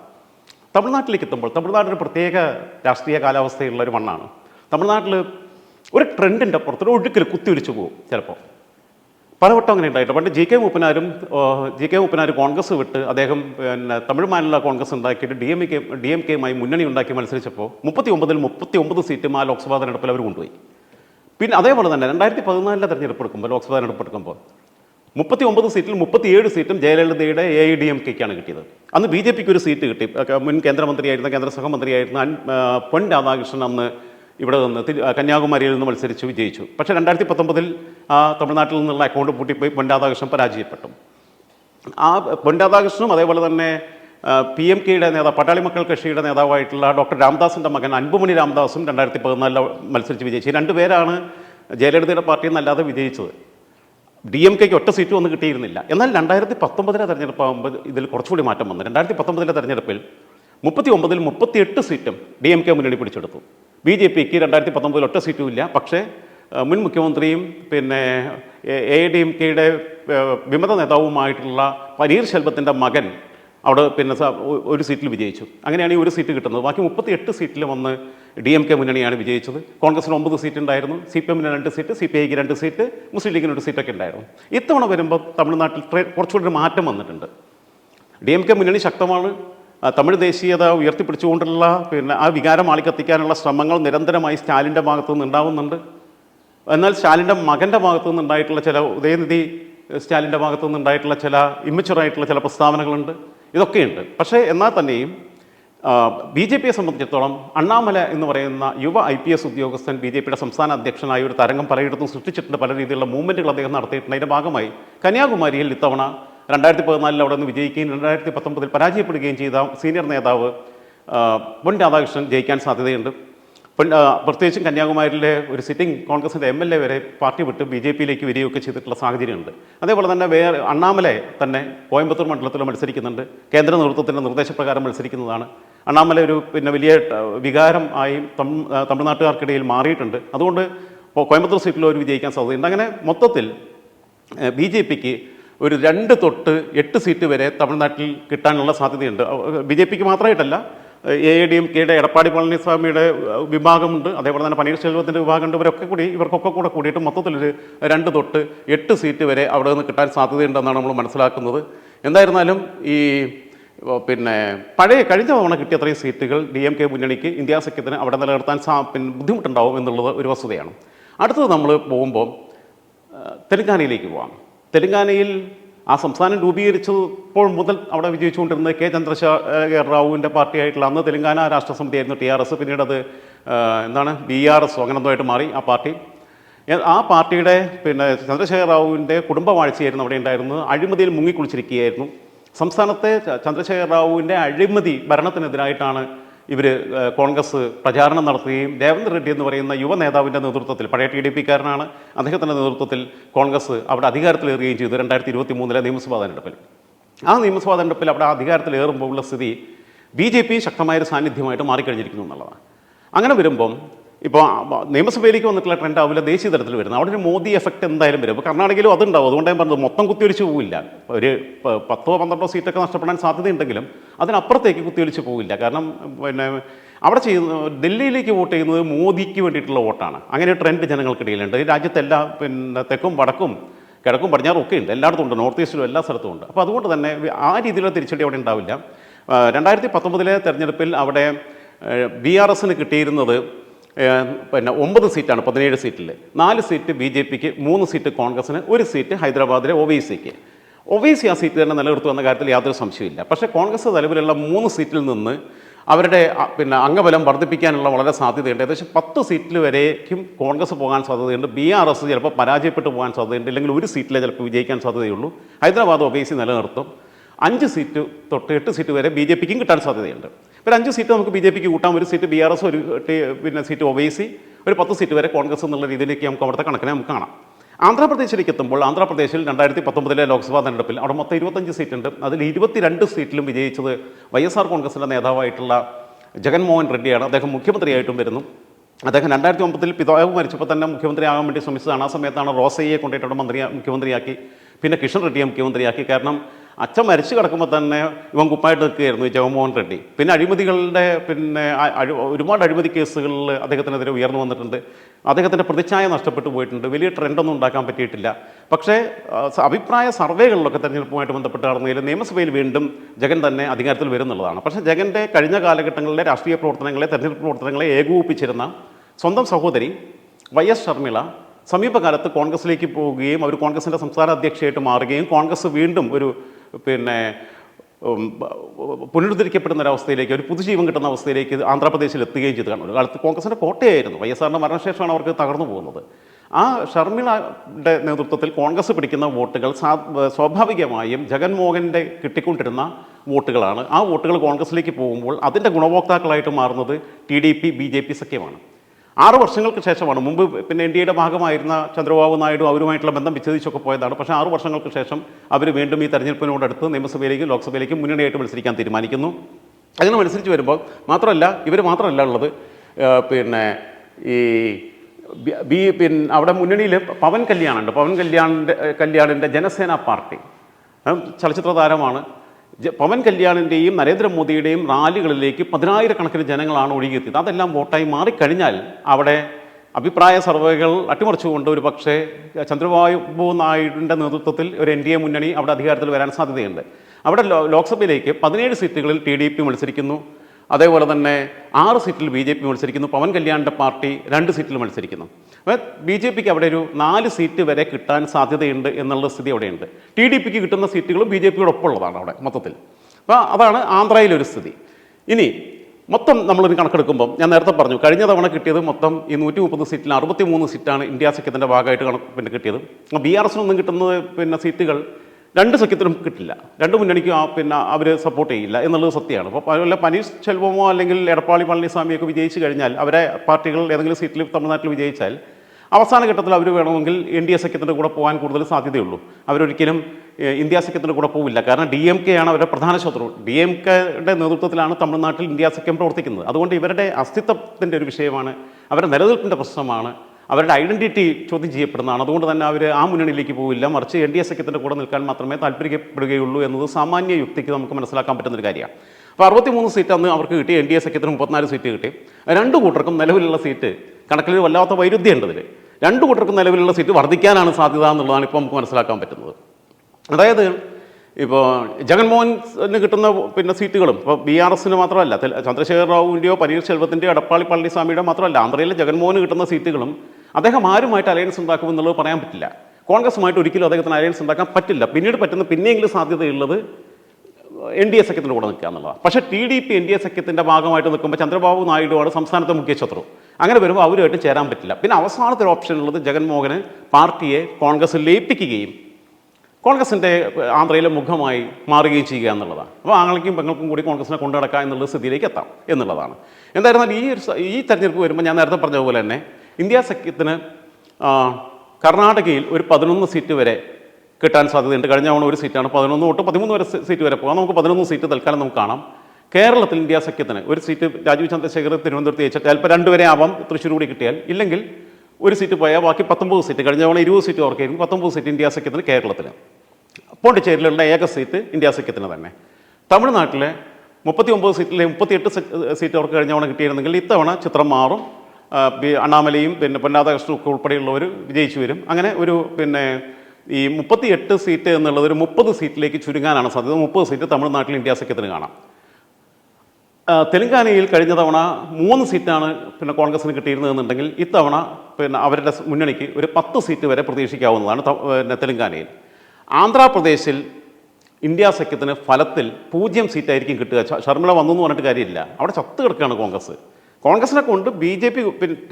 തമിഴ്നാട്ടിലേക്ക് എത്തുമ്പോൾ തമിഴ്നാട് ഒരു പ്രത്യേക രാഷ്ട്രീയ കാലാവസ്ഥയുള്ള ഒരു മണ്ണാണ്. തമിഴ്നാട്ടിൽ ഒരു ട്രെൻഡിന്റെ പുറത്തൊരു ഒഴുക്കിൽ കുത്തിയൊലിച്ചു പോകും ചിലപ്പോൾ പലവട്ടം അങ്ങനെ ഉണ്ടായിട്ടുണ്ട്. പണ്ട് ജി കെ മൂപ്പനാരും ജി കെ മൂപ്പനാർ കോൺഗ്രസ് വിട്ട് അദ്ദേഹം പിന്നെ തമിഴ്മാനുള്ള കോൺഗ്രസ് ഉണ്ടാക്കിയിട്ട് D M K D M കെയുമായി മുന്നണി ഉണ്ടാക്കി മത്സരിച്ചപ്പോൾ മുപ്പത്തി ഒമ്പതിൽ മുപ്പത്തി ഒമ്പത് സീറ്റും ആ ലോക്സഭാ തെരഞ്ഞെടുപ്പിൽ അവർ കൊണ്ടുപോയി. പിന്നെ അതേപോലെ തന്നെ രണ്ടായിരത്തി പതിനാലിലെ തെരഞ്ഞെടുപ്പ് എടുക്കുമ്പോൾ ലോക്സഭാ തെരഞ്ഞെടുപ്പ് എടുക്കുമ്പോൾ മുപ്പത്തി ഒമ്പത് സീറ്റിൽ മുപ്പത്തിയേഴ് സീറ്റും ജയലളിതയുടെ എ ഐ ഡി എം കെക്കാണ് കിട്ടിയത്. അന്ന് ബി ജെ പിക്ക് ഒരു സീറ്റ് കിട്ടി. മുൻ കേന്ദ്രമന്ത്രിയായിരുന്ന കേന്ദ്ര സഹമന്ത്രിയായിരുന്ന പൊൻ രാധാകൃഷ്ണൻ അന്ന് ഇവിടെ നിന്ന് കന്യാകുമാരിയിൽ നിന്ന് മത്സരിച്ച് വിജയിച്ചു. പക്ഷേ രണ്ടായിരത്തി പത്തൊമ്പതിൽ തമിഴ്നാട്ടിൽ നിന്നുള്ള അക്കൗണ്ട് പൂട്ടിപ്പോയി പൊൻ രാധാകൃഷ്ണൻ പരാജയപ്പെട്ടു. ആ പൊൻ രാധാകൃഷ്ണനും അതേപോലെ തന്നെ പി എം കെയുടെ നേതാവ് പട്ടാളി മക്കൾ കക്ഷിയുടെ നേതാവായിട്ടുള്ള ഡോക്ടർ രാംദാസിന്റെ മകൻ അൻപുമണി രാംദാസും രണ്ടായിരത്തി പതിനാലിൽ മത്സരിച്ച് വിജയിച്ചു. രണ്ടുപേരാണ് ജയലളിതയുടെ പാർട്ടിയിൽ നിന്നല്ലാതെ വിജയിച്ചത്. ഡി എം കെക്ക് ഒറ്റ സീറ്റും ഒന്നും കിട്ടിയിരുന്നില്ല. എന്നാൽ രണ്ടായിരത്തി പത്തൊമ്പതിലെ തെരഞ്ഞെടുപ്പ് ആകുമ്പോൾ ഇതിൽ കുറച്ചുകൂടി മാറ്റം വന്നു. രണ്ടായിരത്തി പത്തൊമ്പതിലെ തെരഞ്ഞെടുപ്പിൽ മുപ്പത്തി ഒമ്പതിൽ മുപ്പത്തിയെട്ട് സീറ്റും ഡി എം കെ മുന്നണി പിടിച്ചെടുത്തു. ബി ജെ പിക്ക് രണ്ടായിരത്തി പത്തൊമ്പതിൽ ഒറ്റ സീറ്റും ഇല്ല. പക്ഷേ മുൻ മുഖ്യമന്ത്രിയും പിന്നെ എ ഡി എം കെയുടെ വിമത നേതാവുമായിട്ടുള്ള പനീർ ശെൽവത്തിന്റെ മകൻ അവിടെ പിന്നെ ഒരു സീറ്റിൽ വിജയിച്ചു. അങ്ങനെയാണ് ഈ ഒരു സീറ്റ് കിട്ടുന്നത്. ബാക്കി മുപ്പത്തി എട്ട് സീറ്റിൽ വന്ന് ഡി എം കെ മുന്നണിയാണ് വിജയിച്ചത്. കോൺഗ്രസിന് ഒമ്പത് സീറ്റ് ഉണ്ടായിരുന്നു. സി പി എമ്മിന് രണ്ട് സീറ്റ് സി പി ഐക്ക് രണ്ട് സീറ്റ് മുസ്ലിം ലീഗിന് ഒരു സീറ്റൊക്കെ ഉണ്ടായിരുന്നു. ഇത്തവണ വരുമ്പോൾ തമിഴ്നാട്ടിൽ കുറച്ചുകൂടി ഒരു മാറ്റം വന്നിട്ടുണ്ട്. ഡി എം കെ മുന്നണി ശക്തമാണ്. തമിഴ് ദേശീയത ഉയർത്തിപ്പിടിച്ചുകൊണ്ടുള്ള പിന്നെ ആ വികാരം ആളിക്കത്തിക്കാനുള്ള ശ്രമങ്ങൾ നിരന്തരമായി സ്റ്റാലിന്റെ ഭാഗത്തു നിന്ന് ഉണ്ടാവുന്നുണ്ട്. എന്നാൽ സ്റ്റാലിന്റെ മകന്റെ ഭാഗത്തു നിന്ന് ഉണ്ടായിട്ടുള്ള ചില ഉദയനിധി സ്റ്റാലിന്റെ ഭാഗത്തു നിന്ന് ഉണ്ടായിട്ടുള്ള ചില ഇമ്മച്ചുറായിട്ടുള്ള ചില പ്രസ്താവനകളുണ്ട്. ഇതൊക്കെയുണ്ട്. പക്ഷേ എന്നാൽ തന്നെയും ബി ജെ പിയെ സംബന്ധിച്ചിടത്തോളം അണ്ണാമല എന്ന് പറയുന്ന യുവ ഐ പി എസ് ഉദ്യോഗസ്ഥൻ ബി ജെ പിയുടെ സംസ്ഥാന അധ്യക്ഷനായ ഒരു തരംഗം പലയിടത്തും സൃഷ്ടിച്ചിട്ടുണ്ട്. പല രീതിയിലുള്ള മൂവ്മെന്റുകൾ അദ്ദേഹം നടത്തിയിട്ടുണ്ട്. അതിന്റെ ഭാഗമായി കന്യാകുമാരിയിൽ ഇത്തവണ രണ്ടായിരത്തി പതിനാലിൽ അവിടെ നിന്ന് വിജയിക്കുകയും രണ്ടായിരത്തി പത്തൊമ്പതിൽ പരാജയപ്പെടുകയും ചെയ്ത സീനിയർ നേതാവ് പൊൻ രാധാകൃഷ്ണൻ ജയിക്കാൻ സാധ്യതയുണ്ട്. പ്രത്യേകിച്ചും കന്യാകുമാരിയിലെ ഒരു സിറ്റിംഗ് കോൺഗ്രസിന്റെ എം എൽ എ വരെ പാർട്ടി വിട്ട് ബി ജെ പിയിലേക്ക് വരികയൊക്കെ ചെയ്തിട്ടുള്ള സാഹചര്യമുണ്ട്. അതേപോലെ തന്നെ വേറെ അണ്ണാമലെ തന്നെ കോയമ്പത്തൂർ മണ്ഡലത്തിൽ മത്സരിക്കുന്നുണ്ട്. കേന്ദ്ര നേതൃത്വത്തിന്റെ നിർദ്ദേശപ്രകാരം മത്സരിക്കുന്നതാണ്. അണ്ണാമല ഒരു പിന്നെ വലിയ വികാരം ആയി തമിഴ്നാട്ടുകാർക്കിടയിൽ മാറിയിട്ടുണ്ട്. അതുകൊണ്ട് കോയമ്പത്തൂർ സീറ്റിൽ ഒരു വിജയിക്കാൻ സാധ്യതയുണ്ട്. അങ്ങനെ മൊത്തത്തിൽ ബി ജെ പിക്ക് ഒരു രണ്ട് തൊട്ട് എട്ട് സീറ്റ് വരെ തമിഴ്നാട്ടിൽ കിട്ടാനുള്ള സാധ്യതയുണ്ട്. ബി ജെ പിക്ക് മാത്രമായിട്ടല്ല എ ഐ ഡി എം കെയുടെ എടപ്പാടി പളനിസ്വാമിയുടെ വിഭാഗമുണ്ട്. അതേപോലെ തന്നെ പനീർശെൽവത്തിന്റെ വിഭാഗമുണ്ട് ഇവരൊക്കെ കൂടി ഇവർക്കൊക്കെ കൂടെ കൂടിയിട്ട് മൊത്തത്തിലൊരു രണ്ട് തൊട്ട് എട്ട് സീറ്റ് വരെ അവിടെ നിന്ന് കിട്ടാൻ സാധ്യതയുണ്ടെന്നാണ് നമ്മൾ മനസ്സിലാക്കുന്നത്. എന്തായിരുന്നാലും ഈ പിന്നെ പഴയ കഴിഞ്ഞ തവണ കിട്ടിയ അത്രയും സീറ്റുകൾ ഡി എം കെ മുന്നണിക്ക് ഇന്ത്യ സഖ്യത്തിന് അവിടെ നിലനിർത്താൻ സാ പിന്നെ ബുദ്ധിമുട്ടുണ്ടാവും എന്നുള്ളത് ഒരു വസ്തുതയാണ്. അടുത്തത് നമ്മൾ പോകുമ്പോൾ തെലങ്കാനയിലേക്ക് പോകാം തെലങ്കാനയിൽ ആ സംസ്ഥാനം രൂപീകരിച്ചപ്പോൾ മുതൽ അവിടെ വിജയിച്ചുകൊണ്ടിരുന്നത് കെ ചന്ദ്രശേഖർ റാവുവിന്റെ പാർട്ടിയായിട്ടുള്ള അന്ന് തെലങ്കാന രാഷ്ട്രസമിതിയായിരുന്നു ടി ആർ എസ്. പിന്നീട് അത് എന്താണ് ബി ആർ എസ് അങ്ങനെ എന്തോ ആയിട്ട് മാറി ആ പാർട്ടി. ആ പാർട്ടിയുടെ പിന്നെ ചന്ദ്രശേഖർ റാവുവിന്റെ കുടുംബവാഴ്ചയായിരുന്നു അവിടെ ഉണ്ടായിരുന്നത്. അഴിമതിയിൽ മുങ്ങിക്കുളിച്ചിരിക്കുകയായിരുന്നു. സംസ്ഥാനത്തെ ചന്ദ്രശേഖർ റാവുവിന്റെ അഴിമതി ഭരണത്തിനെതിരായിട്ടാണ് ഇവർ കോൺഗ്രസ് പ്രചാരണം നടത്തുകയും ദേവന്ദർ റെഡ്ഡി എന്ന് പറയുന്ന യുവ നേതാവിന്റെ നേതൃത്വത്തിൽ പഴയ ടി ഡി പിക്കാരനാണ് അദ്ദേഹത്തിന്റെ നേതൃത്വത്തിൽ കോൺഗ്രസ് അവിടെ അധികാരത്തിലേറുകയും ചെയ്തു രണ്ടായിരത്തി ഇരുപത്തി മൂന്നിലെ നിയമസഭാ തെരഞ്ഞെടുപ്പിൽ. ആ നിയമസഭാ തെരഞ്ഞെടുപ്പിൽ അവിടെ അധികാരത്തിലേറുമ്പോൾ ഉള്ള സ്ഥിതി ബി ജെ പി ശക്തമായൊരു സാന്നിധ്യമായിട്ട് മാറിക്കഴിഞ്ഞിരിക്കുന്നു എന്നുള്ളതാണ്. അങ്ങനെ വരുമ്പം ഇപ്പോൾ നിയമസഭയിലേക്ക് വന്നിട്ടുള്ള ട്രെൻഡ് ആവില്ല ദേശീയ തലത്തിൽ വരുന്നത്. അവിടെ ഒരു മോദി എഫക്റ്റ് എന്തായാലും വരും. അപ്പോൾ കർണാടകയിലും അതുണ്ടാവും. അതുകൊണ്ട് ഞാൻ പറഞ്ഞത് മൊത്തം കുത്തിയൊലിച്ച് പോവില്ല. ഒരു പത്തോ പന്ത്രണ്ടോ സീറ്റൊക്കെ നഷ്ടപ്പെടാൻ സാധ്യതയുണ്ടെങ്കിലും അതിനപ്പുറത്തേക്ക് കുത്തിയൊലിച്ച് പോവില്ല. കാരണം പിന്നെ അവിടെ ചെയ്യുന്ന ഡൽഹിയിലേക്ക് വോട്ട് ചെയ്യുന്നത് മോദിക്ക് വേണ്ടിയിട്ടുള്ള വോട്ടാണ്. അങ്ങനെ ട്രെൻഡ് ജനങ്ങൾക്കിടയിലുണ്ട്. ഈ രാജ്യത്തെല്ലാം പിന്നെ തെക്കും വടക്കും കിഴക്കും പടിഞ്ഞാറും ഒക്കെ ഉണ്ട്. എല്ലായിടത്തും ഉണ്ട്. നോർത്ത് ഈസ്റ്റിലും എല്ലാ സ്ഥലത്തും ഉണ്ട്. അപ്പോൾ അതുകൊണ്ട് തന്നെ ആ രീതിയിലുള്ള തിരിച്ചടി അവിടെ ഉണ്ടാവില്ല. രണ്ടായിരത്തി പത്തൊമ്പതിലെ തെരഞ്ഞെടുപ്പിൽ അവിടെ ബി ആർ എസിന് കിട്ടിയിരുന്നത് പിന്നെ ഒമ്പത് സീറ്റാണ് പതിനേഴ് സീറ്റിൽ നാല് സീറ്റ് ബി ജെ പിക്ക് മൂന്ന് സീറ്റ് കോൺഗ്രസിന് ഒരു സീറ്റ് ഹൈദരാബാദിലെ ഒ വൈ സിക്ക് ഒ വൈ സി ആ സീറ്റ് തന്നെ നിലനിർത്തും എന്ന കാര്യത്തിൽ യാതൊരു സംശയമില്ല പക്ഷേ കോൺഗ്രസ് നിലവിലുള്ള മൂന്ന് സീറ്റിൽ നിന്ന് അവരുടെ പിന്നെ അംഗബലം വർദ്ധിപ്പിക്കാനുള്ള വളരെ സാധ്യതയുണ്ട്. ഏകദേശം പത്ത് സീറ്റിൽ വരേക്കും കോൺഗ്രസ് പോകാൻ സാധ്യതയുണ്ട്. ബി ആർ എസ് ചിലപ്പോൾ പരാജയപ്പെട്ടു പോകാൻ സാധ്യതയുണ്ട്. ഇല്ലെങ്കിൽ ഒരു സീറ്റിലെ ചിലപ്പോൾ വിജയിക്കാൻ സാധ്യതയുള്ളൂ. ഹൈദരാബാദ് ഒ വൈ സി നിലനിർത്തും. അഞ്ച് സീറ്റ് തൊട്ട് എട്ട് സീറ്റ് വരെ ബി ജെ പിക്കും കിട്ടാൻ സാധ്യതയുണ്ട്. ഒരു അഞ്ച് സീറ്റ് നമുക്ക് ബി ജെ പിക്ക് കൂട്ടാം. ഒരു സീറ്റ് ബി ആർ എസ് ഒരു പിന്നെ സീറ്റ് ഒ വൈ സി ഒരു പത്ത് സീറ്റ് വരെ കോൺഗ്രസ് എന്നുള്ള രീതിയിലേക്ക് നമുക്ക് അവിടുത്തെ കണക്കിനെ നമുക്ക് കാണാം. ആന്ധ്രാപ്രദേശിലേക്ക് എത്തുമ്പോൾ ആന്ധ്രാപ്രദേശിൽ രണ്ടായിരത്തി പത്തൊമ്പതിലെ ലോക്സഭാ തെരഞ്ഞെടുപ്പിൽ അവിടെ മൊത്തം ഇരുപത്തഞ്ച് സീറ്റുണ്ട്. അതിൽ ഇരുപത്തിരണ്ട് സീറ്റിലും വിജയിച്ചത് വൈ എസ് ആർ കോൺഗ്രസിന്റെ നേതാവായിട്ടുള്ള ജഗൻമോഹൻ റെഡ്ഡിയാണ്. അദ്ദേഹം മുഖ്യമന്ത്രിയായിട്ടും വരുന്നു. അദ്ദേഹം രണ്ടായിരത്തി ഒമ്പതിൽ പിതാവ് മരിച്ചപ്പോൾ തന്നെ മുഖ്യമന്ത്രിയാകാൻ വേണ്ടി ശ്രമിച്ചതാണ്. ആ സമയത്താണ് റോസയ്യെ കൊണ്ടിട്ട് മന്ത്രി മുഖ്യമന്ത്രിയാക്കി. പിന്നെ കിഷൻ റെഡ്ഡിയെ മുഖ്യമന്ത്രിയാക്കി. കാരണം അച്ഛൻ മരിച്ചു കിടക്കുമ്പോൾ തന്നെ ഇവൻ കുപ്പായിട്ട് നിൽക്കുകയായിരുന്നു ഈ ജഗൻമോഹൻ റെഡ്ഡി. പിന്നെ അഴിമതികളുടെ പിന്നെ ഒരുപാട് അഴിമതി കേസുകളിൽ അദ്ദേഹത്തിനെതിരെ ഉയർന്നു വന്നിട്ടുണ്ട്. അദ്ദേഹത്തിന്റെ പ്രതിച്ഛായ നഷ്ടപ്പെട്ടു പോയിട്ടുണ്ട്. വലിയ ട്രെൻഡൊന്നും ഉണ്ടാക്കാൻ പറ്റിയിട്ടില്ല. പക്ഷേ അഭിപ്രായ സർവേകളിലൊക്കെ തെരഞ്ഞെടുപ്പുമായിട്ട് ബന്ധപ്പെട്ട് നടന്നതിൽ നിയമസഭയിൽ വീണ്ടും ജഗൻ തന്നെ അധികാരത്തിൽ വരുന്നുള്ളതാണ്. പക്ഷേ ജഗന്റെ കഴിഞ്ഞ കാലഘട്ടങ്ങളിലെ രാഷ്ട്രീയ പ്രവർത്തനങ്ങളെ തെരഞ്ഞെടുപ്പ് പ്രവർത്തനങ്ങളെ ഏകോപിപ്പിച്ചിരുന്ന സ്വന്തം സഹോദരി വൈ എസ് ഷർമിള സമീപകാലത്ത് കോൺഗ്രസിലേക്ക് പോവുകയും അവർ കോൺഗ്രസിന്റെ സംസ്ഥാന അധ്യക്ഷയായിട്ട് മാറുകയും കോൺഗ്രസ് വീണ്ടും ഒരു പിന്നെ പുനരുദ്ധരിക്കപ്പെടുന്ന ഒരവസ്ഥയിലേക്ക് ഒരു പുതുജീവൻ കിട്ടുന്ന അവസ്ഥയിലേക്ക് ആന്ധ്രാപ്രദേശിൽ എത്തുകയും ചെയ്തതാണ് ഒരു കാലത്ത് കോൺഗ്രസിന്റെ കോട്ടയായിരുന്നു. വൈ എസ് ആറിന്റെ മരണശേഷമാണ് അവർക്ക് തകർന്നു പോകുന്നത്. ആ ഷർമിളയുടെ നേതൃത്വത്തിൽ കോൺഗ്രസ് പിടിക്കുന്ന വോട്ടുകൾ സ്വാഭാവികമായും ജഗൻമോഹന്റെ കിട്ടിക്കൊണ്ടിരുന്ന വോട്ടുകളാണ്. ആ വോട്ടുകൾ കോൺഗ്രസിലേക്ക് പോകുമ്പോൾ അതിന്റെ ഗുണഭോക്താക്കളായിട്ട് മാറുന്നത് T D P B J P സഖ്യമാണ്. ആറ് വർഷങ്ങൾക്ക് ശേഷമാണ്. മുമ്പ് പിന്നെ എയുടെ ഭാഗമായിരുന്ന ചന്ദ്രബാബു നായിഡു അവരുമായിട്ടുള്ള ബന്ധം വിച്ഛേദിച്ചൊക്കെ പോയതാണ്. പക്ഷേ ആറ് വർഷങ്ങൾക്ക് ശേഷം അവർ വീണ്ടും ഈ തെരഞ്ഞെടുപ്പിനോടടുത്ത് നിയമസഭയിലേക്കും ലോക്സഭയിലേക്കും മുന്നണിയായിട്ട് മത്സരിക്കാൻ തീരുമാനിക്കുന്നു. അങ്ങനെ മത്സരിച്ച് വരുമ്പോൾ മാത്രമല്ല ഇവർ മാത്രമല്ല ഉള്ളത് പിന്നെ ഈ ബി- പി അവിടെ മുന്നണിയിൽ പവൻ കല്യാണുണ്ട്. പവൻ കല്യാണിന്റെ കല്യാണിന്റെ ജനസേന പാർട്ടി ചലച്ചിത്ര താരമാണ് പവൻ കല്യാണിന്റെയും നരേന്ദ്രമോദിയുടെയും റാലികളിലേക്ക് പതിനായിരക്കണക്കിന് ജനങ്ങളാണ് ഒഴുകിയെത്തിയത്. അതെല്ലാം വോട്ടായി മാറിക്കഴിഞ്ഞാൽ അവിടെ അഭിപ്രായ സർവേകൾ അട്ടിമറിച്ചുകൊണ്ട് ഒരു പക്ഷേ ചന്ദ്രബാബു നായിഡുവിന്റെ നേതൃത്വത്തിൽ ഒരു എൻ ഡി എ മുന്നണി അവിടെ അധികാരത്തിൽ വരാൻ സാധ്യതയുണ്ട്. അവിടെ ലോക്സഭയിലേക്ക് പതിനേഴ് സീറ്റുകളിൽ ടി ഡി പി മത്സരിക്കുന്നു. അതേപോലെ തന്നെ ആറ് സീറ്റിൽ ബി ജെ പി മത്സരിക്കുന്നു. പവൻ കല്യാണിന്റെ പാർട്ടി രണ്ട് സീറ്റിൽ മത്സരിക്കുന്നു. ബി ജെ പിക്ക് അവിടെ ഒരു നാല് സീറ്റ് വരെ കിട്ടാൻ സാധ്യതയുണ്ട് എന്നുള്ള സ്ഥിതി അവിടെയുണ്ട്. ടി ഡി പിക്ക് കിട്ടുന്ന സീറ്റുകളും ബി ജെ പിയോടൊപ്പം ഒപ്പമുള്ളതാണ് അവിടെ മൊത്തത്തിൽ. അപ്പോൾ അതാണ് ആന്ധ്രയിലൊരു സ്ഥിതി. ഇനി മൊത്തം നമ്മളൊരു കണക്കെടുക്കുമ്പോൾ ഞാൻ നേരത്തെ പറഞ്ഞു കഴിഞ്ഞ തവണ കിട്ടിയത് മൊത്തം ഈ നൂറ്റി മുപ്പത് സീറ്റിൽ അറുപത്തി മൂന്ന് സീറ്റാണ് ഇന്ത്യ സഖ്യത്തിന്റെ ഭാഗമായിട്ട് കണക്ക് പിന്നെ കിട്ടിയത്. ബി ആർ എസിനൊന്നും കിട്ടുന്നത് പിന്നെ സീറ്റുകൾ രണ്ട് സഖ്യത്തിനും കിട്ടില്ല. രണ്ട് മുന്നണിക്കും ആ പിന്നെ അവർ സപ്പോർട്ട് ചെയ്യില്ല എന്നുള്ളത് സത്യമാണ്. അപ്പോൾ അതുപോലെ പനീഷ് ചെൽവമോ അല്ലെങ്കിൽ എടപ്പാളി പളനിസ്വാമിയൊക്കെ വിജയിച്ചു കഴിഞ്ഞാൽ അവരെ പാർട്ടികൾ ഏതെങ്കിലും സീറ്റിൽ തമിഴ്നാട്ടിൽ വിജയിച്ചാൽ അവസാന ഘട്ടത്തിൽ അവർ വേണമെങ്കിൽ എൻ ഡി എ സഖ്യത്തിന്റെ കൂടെ പോകാൻ കൂടുതൽ സാധ്യതയുള്ളൂ. അവരൊരിക്കലും ഇന്ത്യ സഖ്യത്തിന്റെ കൂടെ പോവില്ല. കാരണം ഡി എം കെ ആണ് അവരുടെ പ്രധാന ശത്രു. ഡി എം കെയുടെ നേതൃത്വത്തിലാണ് തമിഴ്നാട്ടിൽ ഇന്ത്യ സഖ്യം പ്രവർത്തിക്കുന്നത്. അതുകൊണ്ട് ഇവരുടെ അസ്തിത്വത്തിന്റെ ഒരു വിഷയമാണ് അവരുടെ നിലനിൽപ്പിന്റെ പ്രശ്നമാണ് അവരുടെ ഐഡന്റിറ്റി ചോദ്യം ചെയ്യപ്പെടുന്നതാണ്. അതുകൊണ്ട് തന്നെ അവർ ആ മുന്നണിയിലേക്ക് പോവില്ല. മറിച്ച് എൻ ഡി എ സഖ്യത്തിന്റെ കൂടെ നിൽക്കാൻ മാത്രമേ താല്പര്യപ്പെടുകയുള്ളൂ എന്നത് സാമാന്യ യുക്തിക്ക് നമുക്ക് മനസ്സിലാക്കാൻ പറ്റുന്ന ഒരു കാര്യമാണ്. അപ്പോൾ അറുപത്തിമൂന്ന് സീറ്റ് അന്ന് അവർക്ക് കിട്ടി. എൻ ഡി എ സഖ്യത്തിന് മുപ്പത്തിനാല് സീറ്റ് കിട്ടി. രണ്ട് കൂട്ടർക്കും നിലവിലുള്ള സീറ്റ് കണക്കിൽ വല്ലാത്ത വൈരുദ്ധ്യം ഉണ്ട് രണ്ട് കൂട്ടർക്കും നിലവിലുള്ള സീറ്റ് വർദ്ധിക്കാനാണ് സാധ്യത എന്നുള്ളതാണ് ഇപ്പോൾ നമുക്ക് മനസ്സിലാക്കാൻ പറ്റുന്നത്. അതായത് ഇപ്പോൾ ജഗൻമോഹന് കിട്ടുന്ന പിന്നെ സീറ്റുകളും ഇപ്പോൾ ബി ആർ എസിന് മാത്രമല്ല ചന്ദ്രശേഖർ റാവുവിന്റെയോ പനീർ സെൽവത്തിന്റെയോ എടപ്പാളി പളനിസ്വാമിയുടെ മാത്രമല്ല ആന്ധ്രയിലെ ജഗൻമോഹന് കിട്ടുന്ന സീറ്റുകളും അദ്ദേഹം ആരുമായിട്ട് അലയൻസ് ഉണ്ടാക്കും എന്നുള്ളത് പറയാൻ പറ്റില്ല. കോൺഗ്രസുമായിട്ട് ഒരിക്കലും അദ്ദേഹത്തിന് അലയൻസ് ഉണ്ടാക്കാൻ പറ്റില്ല. പിന്നീട് പറ്റുന്ന പിന്നെയെങ്കിലും സാധ്യതയുള്ളത് എൻ ഡി എ സഖ്യത്തിന്റെ കൂടെ നിൽക്കുക എന്നുള്ളതാണ്. പക്ഷേ T D P N D A സഖ്യത്തിന്റെ ഭാഗമായിട്ട് നിൽക്കുമ്പോൾ ചന്ദ്രബാബു നായിഡുവാണ് സംസ്ഥാനത്തെ മുഖ്യ ശത്രു. അങ്ങനെ വരുമ്പോൾ അവരുമായിട്ട് ചേരാൻ പറ്റില്ല. പിന്നെ അവസാനത്തെ ഒരു ഓപ്ഷൻ ഉള്ളത് ജഗൻമോഹന് പാർട്ടിയെ കോൺഗ്രസ് ലയിപ്പിക്കുകയും കോൺഗ്രസിന്റെ ആന്ധ്രയിലെ മുഖമായി മാറുകയും ചെയ്യുക എന്നുള്ളതാണ്. അപ്പോൾ ആങ്ങളയ്ക്കും പെങ്ങൾക്കും കൂടി കോൺഗ്രസിനെ കൊണ്ടു എന്നുള്ള സ്ഥിതിയിലേക്ക് എത്താം എന്നുള്ളതാണ്. എന്തായിരുന്നാലും ഈ ഒരു ഈ തെരഞ്ഞെടുപ്പ് വരുമ്പോൾ ഞാൻ നേരത്തെ പറഞ്ഞ പോലെ തന്നെ ഇന്ത്യ സഖ്യത്തിന് കർണാടകയിൽ ഒരു പതിനൊന്ന് സീറ്റ് വരെ കിട്ടാൻ സാധ്യതയുണ്ട്. കഴിഞ്ഞ തവണ ഒരു സീറ്റാണ്. പതിനൊന്ന് തൊട്ട് പതിമൂന്ന് വരെ സീറ്റ് വരെ പോകാം. നമുക്ക് പതിനൊന്ന് സീറ്റ് തൽക്കാലം നമുക്ക് കാണാം. കേരളത്തിൽ ഇന്ത്യ സഖ്യത്തിന് ഒരു സീറ്റ് രാജീവ് ചന്ദ്രശേഖർ തിരുവനന്തപുരത്ത് ജയിച്ചാൽ ചിലപ്പോൾ രണ്ടുപേരെ ആവാം തൃശ്ശൂർ കൂടി കിട്ടിയാൽ. ഇല്ലെങ്കിൽ ഒരു സീറ്റ് പോയാൽ ബാക്കി പത്തൊമ്പത് സീറ്റ്. കഴിഞ്ഞ തവണ ഇരുപത് സീറ്റ് ഓർക്കായിരുന്നു പത്തൊമ്പത് സീറ്റ് ഇന്ത്യ സഖ്യത്തിന് കേരളത്തിൽ പോണ്ടിച്ചേരിയിലുള്ള ഏക സീറ്റ് ഇന്ത്യ സഖ്യത്തിന് തന്നെ. തമിഴ്നാട്ടിലെ മുപ്പത്തി ഒമ്പത് സീറ്റിലെ മുപ്പത്തിയെട്ട് സീറ്റ് അവർക്ക് കഴിഞ്ഞ തവണ കിട്ടിയിരുന്നെങ്കിൽ ഇത്തവണ ചിത്രം മാറും. അണ്ണാമലയും പിന്നെ പൊന്നാദകൃഷ്ണനും ഒക്കെ ഉൾപ്പെടെയുള്ളവർ വിജയിച്ചു വരും. അങ്ങനെ ഒരു പിന്നെ ഈ മുപ്പത്തി എട്ട് സീറ്റ് എന്നുള്ളത് ഒരു മുപ്പത് സീറ്റിലേക്ക് ചുരുങ്ങാനാണ് സാധ്യത. മുപ്പത് സീറ്റ് തമിഴ്നാട്ടിൽ ഇന്ത്യ സഖ്യത്തിന് കാണാം. തെലങ്കാനയിൽ കഴിഞ്ഞ തവണ മൂന്ന് സീറ്റാണ് പിന്നെ കോൺഗ്രസിന് കിട്ടിയിരുന്നതെന്നുണ്ടെങ്കിൽ ഇത്തവണ പിന്നെ അവരുടെ മുന്നണിക്ക് ഒരു പത്ത് സീറ്റ് വരെ പ്രതീക്ഷിക്കാവുന്നതാണ് പിന്നെ തെലങ്കാനയിൽ. ആന്ധ്രാപ്രദേശിൽ ഇന്ത്യ സഖ്യത്തിന് ഫലത്തിൽ പൂജ്യം സീറ്റായിരിക്കും കിട്ടുക. ശർമ്മിള വന്നു എന്ന് പറഞ്ഞിട്ട് കാര്യമില്ല. അവിടെ ചത്ത് കിടക്കുകയാണ് കോൺഗ്രസ്. കോൺഗ്രസിനെ കൊണ്ട് ബി ജെ പി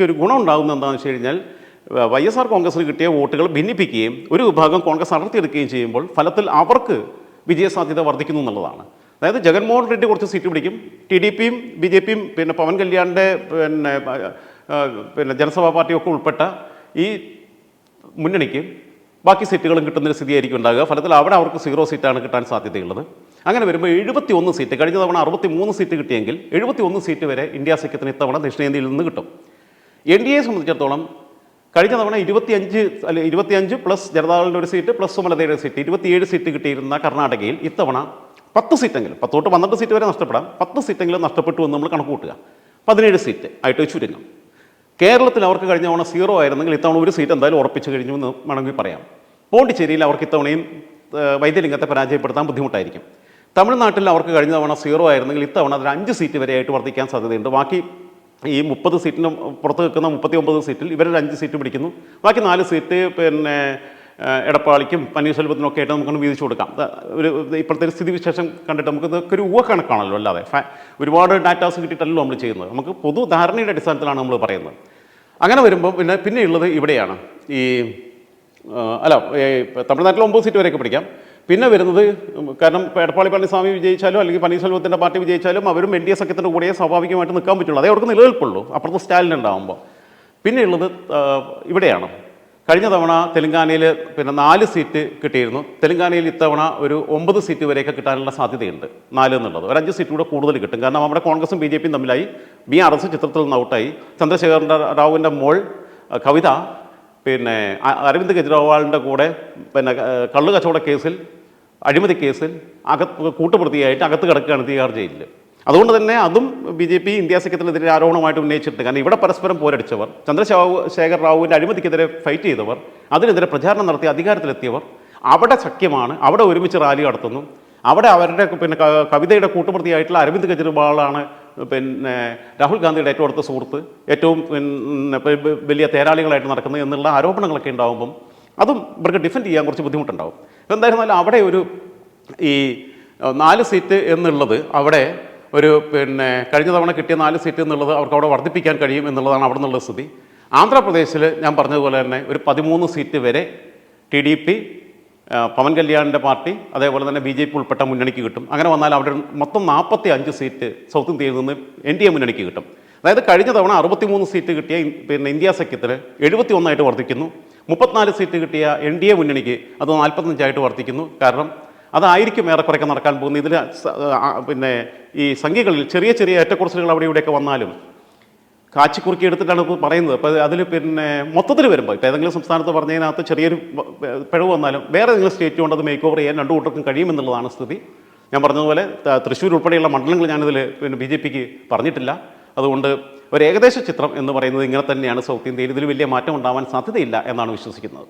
ഒരു ഗുണം ഉണ്ടാകുന്ന എന്താണെന്ന് വെച്ച് കഴിഞ്ഞാൽ വൈ എസ് ആർ കോൺഗ്രസിന് കിട്ടിയ വോട്ടുകൾ ഭിന്നിപ്പിക്കുകയും ഒരു വിഭാഗം കോൺഗ്രസ് അടർത്തിയെടുക്കുകയും ചെയ്യുമ്പോൾ ഫലത്തിൽ അവർക്ക് വിജയസാധ്യത വർദ്ധിക്കുന്നു എന്നുള്ളതാണ്. അതായത് ജഗൻമോഹൻ റെഡ്ഡി കുറച്ച് സീറ്റ് പിടിക്കും ടി ഡി പിയും ബി ജെ പിയും പിന്നെ പവൻ കല്യാണിന്റെ പിന്നെ പിന്നെ ജനസഭാ പാർട്ടിയൊക്കെ ഉൾപ്പെട്ട ഈ മുന്നണിക്ക് ബാക്കി സീറ്റുകളും കിട്ടുന്നൊരു സ്ഥിതിയായിരിക്കും ഉണ്ടാകുക. ഫലത്തിൽ അവിടെ അവർക്ക് സീറോ സീറ്റാണ് കിട്ടാൻ സാധ്യതയുള്ളത്. അങ്ങനെ വരുമ്പോൾ എഴുപത്തി ഒന്ന് സീറ്റ് കഴിഞ്ഞ തവണ അറുപത്തി മൂന്ന് സീറ്റ് കിട്ടിയെങ്കിൽ എഴുപത്തി ഒന്ന് സീറ്റ് വരെ ഇന്ത്യ സഖ്യത്തിന് ഇത്തവണ ദക്ഷിണേന്ത്യയിൽ നിന്ന് കിട്ടും. എൻ ഡി എയെ സംബന്ധിച്ചിടത്തോളം കഴിഞ്ഞ തവണ ഇരുപത്തിയഞ്ച് അല്ലെ ഇരുപത്തിയഞ്ച് പ്ലസ് ജനതാദളിന്റെ ഒരു സീറ്റ് പ്ലസ് സുമലതയുടെ സീറ്റ് ഇരുപത്തിയേഴ് സീറ്റ് കിട്ടിയിരുന്ന കർണാടകയിൽ ഇത്തവണ പത്ത് സീറ്റെങ്കിലും പത്തോട്ട് തൊട്ട് പന്ത്രണ്ട് സീറ്റ് വരെ നഷ്ടപ്പെടാം. പത്ത് സീറ്റെങ്കിലും നഷ്ടപ്പെട്ടു എന്ന് നമ്മൾ കണക്ക് കൂട്ടുക പതിനേഴ് സീറ്റ് ആയിട്ട് ചുരുങ്ങും. കേരളത്തിൽ അവർക്ക് കഴിഞ്ഞ തവണ സീറോ ആയിരുന്നെങ്കിൽ ഇത്തവണ ഒരു സീറ്റ് എന്തായാലും ഉറപ്പിച്ചു കഴിഞ്ഞു എന്ന് വേണമെങ്കിൽ പറയാം. പോണ്ടിച്ചേരിയിൽ അവർക്ക് ഇത്തവണയും വൈദ്യലിംഗത്തെ പരാജയപ്പെടുത്താൻ ബുദ്ധിമുട്ടായിരിക്കും. തമിഴ്നാട്ടിൽ അവർക്ക് കഴിഞ്ഞ തവണ സീറോ ആയിരുന്നെങ്കിൽ ഇത്തവണ അതിൽ അഞ്ച് സീറ്റ് വരെയായിട്ട് വർദ്ധിക്കാൻ സാധ്യതയുണ്ട്. ബാക്കി ഈ മുപ്പത് സീറ്റിന് പുറത്ത് നിൽക്കുന്ന മുപ്പത്തി ഒമ്പത് സീറ്റിൽ ഇവരൊരു അഞ്ച് സീറ്റ് പിടിക്കുന്നു. ബാക്കി നാല് സീറ്റ് പിന്നെ എടപ്പാളിക്കും പനീർശെൽവത്തിനും ഒക്കെ ആയിട്ട് നമുക്കൊന്ന് വീതിച്ചു കൊടുക്കാം. ഒരു ഇപ്പോഴത്തെ ഒരു സ്ഥിതിവിശേഷം കണ്ടിട്ട് നമുക്ക് ഇതൊക്കെ ഒരു ഊഹക്കണക്കാണല്ലോ അല്ലാതെ. ഫാ- ഒരുപാട് ഡാറ്റാസ് കിട്ടിയിട്ടല്ലോ നമ്മൾ ചെയ്യുന്നത്. നമുക്ക് പൊതു ധാരണയുടെ അടിസ്ഥാനത്തിലാണ് നമ്മൾ പറയുന്നത്. അങ്ങനെ വരുമ്പോൾ പിന്നെ പിന്നെയുള്ളത് ഇവിടെയാണ്. ഈ അല്ല തമിഴ്നാട്ടിൽ ഒമ്പത് സീറ്റ് വരെയൊക്കെ പിടിക്കാം. പിന്നെ വരുന്നത് കാരണം എടപ്പാളി പളനിസ്വാമി വിജയിച്ചാലും അല്ലെങ്കിൽ പനീർശെൽവത്തിന്റെ പാർട്ടി വിജയിച്ചാലും അവരും എൻ ഡി എ സഖ്യത്തിന്റെ കൂടെ സ്വാഭാവികമായിട്ട് നിൽക്കാൻ പറ്റുള്ളൂ. അതേ അവർക്ക് നിലനിൽപ്പുള്ളൂ. അപ്പുറത്ത് സ്റ്റാലിൻ ഉണ്ടാകുമ്പോൾ പിന്നെയുള്ളത് ഇവിടെയാണ്. കഴിഞ്ഞ തവണ തെലങ്കാനയിൽ പിന്നെ നാല് സീറ്റ് കിട്ടിയിരുന്നു. തെലങ്കാനയിൽ ഇത്തവണ ഒരു ഒമ്പത് സീറ്റ് വരെയൊക്കെ കിട്ടാനുള്ള സാധ്യതയുണ്ട്. നാല് എന്നുള്ളത്. ഒരു അഞ്ച് സീറ്റ് കൂടെ കൂടുതൽ കിട്ടും. കാരണം നമ്മുടെ കോൺഗ്രസും ബി ജെ പിയും തമ്മിലായി. ബി ആർ എസ് ചിത്രത്തിൽ നിന്ന് ഔട്ടായി. ചന്ദ്രശേഖരന്റെ റാവുവിന്റെ മോൾ കവിത പിന്നെ അരവിന്ദ് കെജ്രിവാളിന്റെ കൂടെ പിന്നെ കള്ളുകച്ചവട കള്ളു കച്ചവട കേസിൽ അഴിമതി കേസിൽ അകത്ത് കൂട്ടുപ്രതിയായിട്ട് അകത്ത് കിടക്കുകയാണ് തിഹാർ ജയിലിൽ അതുകൊണ്ട് തന്നെ അതും ബി ജെ പി ഇന്ത്യ സഖ്യത്തിനെതിരെ ആരോപണമായിട്ട് ഉന്നയിച്ചിട്ടുണ്ട്. കാരണം ഇവിടെ പരസ്പരം പോരടിച്ചവർ ചന്ദ്രശേഖർ റാവുവിന്റെ അഴിമതിക്കെതിരെ ഫൈറ്റ് ചെയ്തവർ അതിനെതിരെ പ്രചാരണം നടത്തി അധികാരത്തിലെത്തിയവർ അവിടെ സഖ്യമാണ്. അവിടെ ഒരുമിച്ച് റാലി നടത്തുന്നു. അവിടെ അവരുടെ പിന്നെ കവിതയുടെ കൂട്ടുപ്രതിയായിട്ടുള്ള അരവിന്ദ് കെജ്രിവാളാണ് പിന്നെ രാഹുൽ ഗാന്ധിയുടെ ഏറ്റവും അടുത്ത സുഹൃത്ത്. ഏറ്റവും പിന്നെ വലിയ തേരാളികളായിട്ട് നടക്കുന്നത് എന്നുള്ള ആരോപണങ്ങളൊക്കെ ഉണ്ടാകുമ്പം അതും ഇവർക്ക് ഡിഫെൻഡ് ചെയ്യാൻ കുറച്ച് ബുദ്ധിമുട്ടുണ്ടാവും. എന്തായിരുന്നാലും അവിടെ ഒരു ഈ നാല് സീറ്റ് എന്നുള്ളത് അവിടെ ഒരു പിന്നെ കഴിഞ്ഞ തവണ കിട്ടിയ നാല് സീറ്റ് എന്നുള്ളത് അവർക്ക് അവിടെ വർദ്ധിപ്പിക്കാൻ കഴിയും എന്നുള്ളതാണ് അവിടെ നിന്നുള്ള സ്ഥിതി. ആന്ധ്രാപ്രദേശിൽ ഞാൻ പറഞ്ഞതുപോലെ തന്നെ ഒരു പതിമൂന്ന് സീറ്റ് വരെ ടി ഡി പി പവൻ കല്യാണിന്റെ പാർട്ടി അതേപോലെ തന്നെ ബി ജെ പി ഉൾപ്പെട്ട മുന്നണിക്ക് കിട്ടും. അങ്ങനെ വന്നാൽ അവിടെ മൊത്തം നാൽപ്പത്തി അഞ്ച് സീറ്റ് സൗത്ത് ഇന്ത്യയിൽ നിന്ന് എൻ ഡി എ മുന്നണിക്ക് കിട്ടും. അതായത് കഴിഞ്ഞ തവണ അറുപത്തിമൂന്ന് സീറ്റ് കിട്ടിയ പിന്നെ ഇന്ത്യ സഖ്യത്തിൽ എഴുപത്തി ഒന്നായിട്ട് വർദ്ധിക്കുന്നു. മുപ്പത്തിനാല് സീറ്റ് കിട്ടിയ എൻ ഡി എ മുന്നണിക്ക് അത് നാൽപ്പത്തഞ്ചായിട്ട് വർദ്ധിക്കുന്നു കാരണം അതായിരിക്കും ഏറെക്കുറെയൊക്കെ നടക്കാൻ പോകുന്നത്. ഇതിൽ പിന്നെ ഈ സംഖ്യകളിൽ ചെറിയ ചെറിയ ഏറ്റക്കുറച്ചിലുകൾ അവിടെ ഇവിടെയൊക്കെ വന്നാലും കാച്ചിക്കുറുക്കി എടുത്തിട്ടാണ് ഇപ്പോൾ പറയുന്നത്. അപ്പോൾ അതിൽ പിന്നെ മൊത്തത്തിൽ വരുമ്പോൾ ഇപ്പോൾ ഏതെങ്കിലും സംസ്ഥാനത്ത് പറഞ്ഞതിനകത്ത് ചെറിയൊരു പിഴവ് വന്നാലും വേറെ ഏതെങ്കിലും സ്റ്റേറ്റ് കൊണ്ട് അത് മേക്ക് ഓവർ ചെയ്യാൻ രണ്ടു കൂട്ടർക്കും കഴിയുമെന്നുള്ളതാണ് സ്ഥിതി. ഞാൻ പറഞ്ഞതുപോലെ തൃശ്ശൂർ ഉൾപ്പെടെയുള്ള മണ്ഡലങ്ങൾ ഞാനിതിൽ പിന്നെ ബി ജെ പിക്ക് പറഞ്ഞിട്ടില്ല. അതുകൊണ്ട് ഒരു ഏകദേശ ചിത്രം എന്ന് പറയുന്നത് ഇങ്ങനെ തന്നെയാണ് സൗത്ത് ഇന്ത്യയിൽ ഇതിൽ വലിയ മാറ്റം ഉണ്ടാവാൻ സാധ്യതയില്ല എന്നാണ് വിശ്വസിക്കുന്നത്.